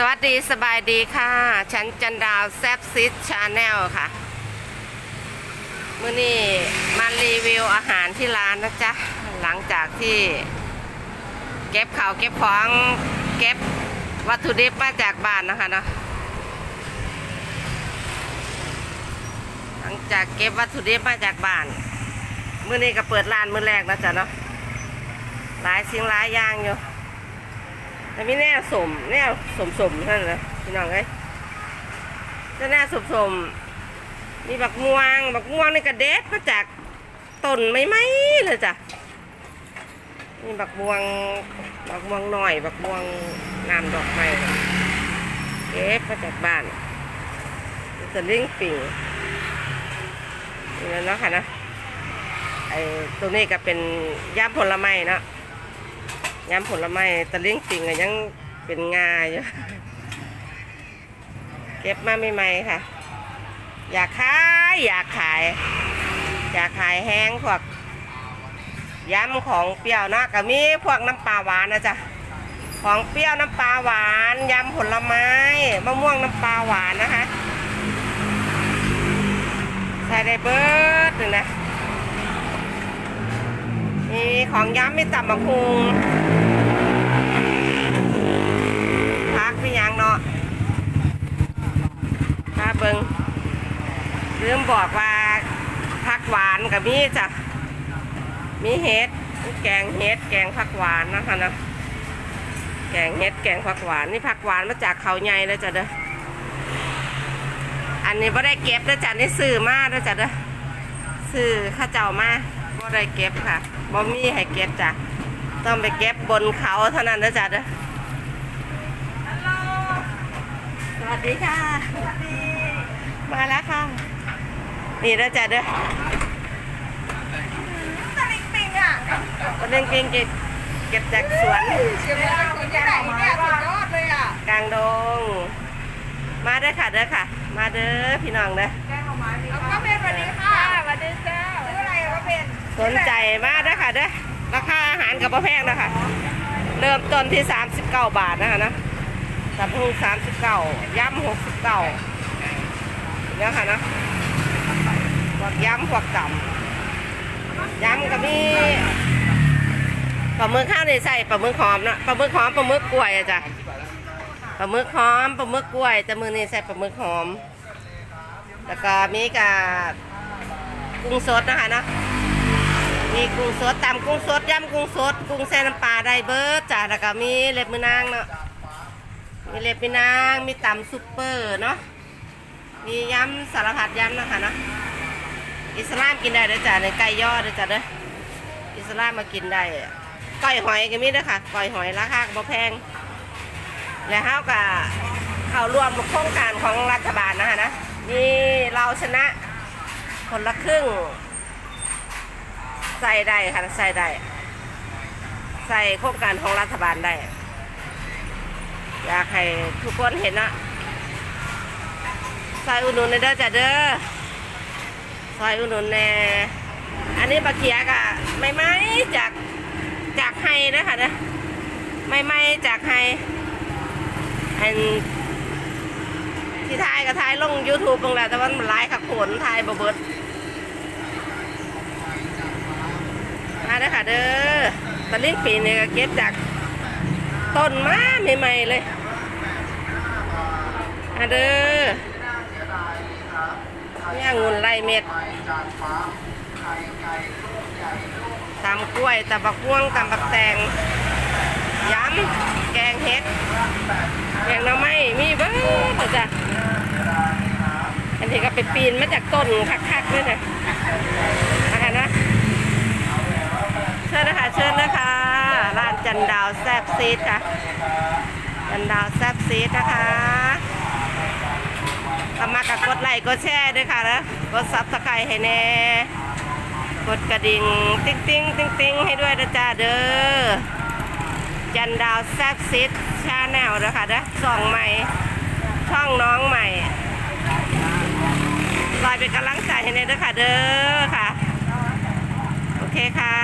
สวัสดีสบายดีค่ะ ฉันจันดาวแซบซิสชาแนลค่ะมื่อนี้มารีวิวอาหารที่ร้านนะจ๊ะ หลังจากที่เก็บข่าวเก็บของเก็บวัตถุดิบมาจากบ้านนะคะเนาะหลังจากเก็บวัตถุดิบมาจากบ้านมื่อนี้ก็เปิดร้านมื้อแรกนะจ๊ะเนาะหลายสิ่งหลายอย่างอยู่ แต่มีแน่สมแน่สมสมๆนั่นนะพี่น้องเอ้ยจะแน่สมสมมีบักม่วง บักม่วงนี่กระเด็ดมาจากต้นไม่ไหมเลยจ้ะนี่บักม่วงบักม่วงหน่อย บักม่วงงามดอกไม้เก็บมาจากบ้านนี่จะลิงปิ่งนี่แล้วเนาะค่ะนะไอ้ตัวนี้ก็เป็นย่าผลไม้เนาะ ยำผลไม้ตะเลี้ยงปิงอะยังเป็นงาอยู่เก็บมาใหม่ๆค่ะ อยากขายอยากขาย อยากขายแห้งพวกยำของเปรี้ยวนะก็มีพวกน้ำปลาหวานนะจ๊ะของเปรี้ยวน้ำปลาหวานยำผลไม้มะม่วงน้ำปลาหวานนะคะใส่ได้เบิร์ดหนึ่งนะมีของย้ำมีตับมะพุง พักพี่ยังเนาะถ้าเบิงลืมบอกว่าผักหวานกับมีจ้ะมีเห็ดแกงเห็ดแกงผักหวานนะคะนะแกงเห็ดแกงผักหวานนี่ผักหวานมาจากเขาใหญ่เลยจ้ะเด้ออันนี้ไ่ได้เก็บแล้วจ้ะนี่ซื้อมาแล้วจ้ะเด้อซื้อข้าเจ้ามาบ่ได้เก็บค่ะบ่มีให้เก็บจ้ะต้องไปเก็บบนเขาเท่านั้นนะจ้ะเด้อ สวัส ดีค่ะ มาแล้วค่ะ นี่แล้วจ้ะเด้อตะลิงปิงอะตอนนี้กินเก็บเก็บจากสวนเชียงรายคนที่ไหนเนี่ยสุดยอดเลยอะ กลางดง มาเด้อค่ะเด้อค่ะ มาเด้อพี่น้องเด้อแล้วก็เป็นวันนี้ค่ะวันนี้เจ้าชื่ออะไรก็เป็น สนใจมาเด้อค่ะเด้อ ราคาอาหารกับพ่แพงนะคะ เริ่มต้นที่ 39 บาทนะคะนะ ตับพุง39ย้ำ69เก้าเนี่ยค่ะนะพวกย้ำพวกต่ำย้ำก็มีปลาหมึกข้าวในใส่ปลาหมึกหอมเนาะปลาหมึกหอมปลาหมึกกล้วยอะจ้ะปลาหมึกหอมปลาหมึกกล้วยแต่มือนี้ใส่ปลาหมึกหอม แล้วก็มีกับกุ้งสดนะคะเนาะมีกุ้งสดตำกุ้งสดยำกุ้งสด กุ้งแซ่น้ำปลาได้เบิร์ดจ้ะแล้วก็มีเล็บมือนางเนาะ มีเล็บมือนาง มีตำซุปเปอร์เนาะ มียำสารพัดยำนะคะเนาะ อิสลามกินได้เด้อจ้ะในไก่ยอเด้อจ้ะเด้อ อิสลามมากินได้ก้อยหอยก็มีเด้อค่ะก้อยหอยราคาก็บ่แพง และเฮาก็เข้าร่วมโครงการของรัฐบาลนะคะนะมีเราชนะคนละครึ่ง ใส่ได้ค่ะใส่ได้ ใส่โครงการของรัฐบาลได้ อยากให้ทุกคนเห็นนะใส่อุนุนในเด้อจ้ะเด้อใส่อุนุนแน่อันนี้ปลาเขียกะไม่ไม่จากจากไฮนะค่ะนะไม่ไม่จากไฮอันที่ทายก็ทายลง YouTube ลงแล้วแต่ว่ามันไลฟ์ขับผลทายบเบิดมาเด้อค่ะเด้อตะลิ่งปีนี่ก็เก็บจาก ต้นมาใหม่ๆเลยมาเด้อนี่องุ่นไรเม็ดตำกล้วยตำบักม่วงตำบักแตงยำแกงเห็ดแกงน่อไม้มีเบ้อจ้ะอันนี้ก็ไปปีนมาจากต้นคักๆเลยนะนะคะนะเชิญนะคะเชิญนะคะ จันดาวแซบซีดค่ะ จันดาวแซบซีดนะคะทำมากับกดไลค์กดแชร์ด้วยค่ะนะกดซับสไครต์ให้แน่กดกระดิ่งติ๊งติ๊งติ๊งติ๊งให้ด้วยนะจ้าเด้อจันดาวแซบซีดชาแนลนะคะนะส่องใหม่ ช่องน้องใหม่รอยเป็นกำลังใจให้แน่ด้วยค่ะเด้อค่ะ โอเคค่ะ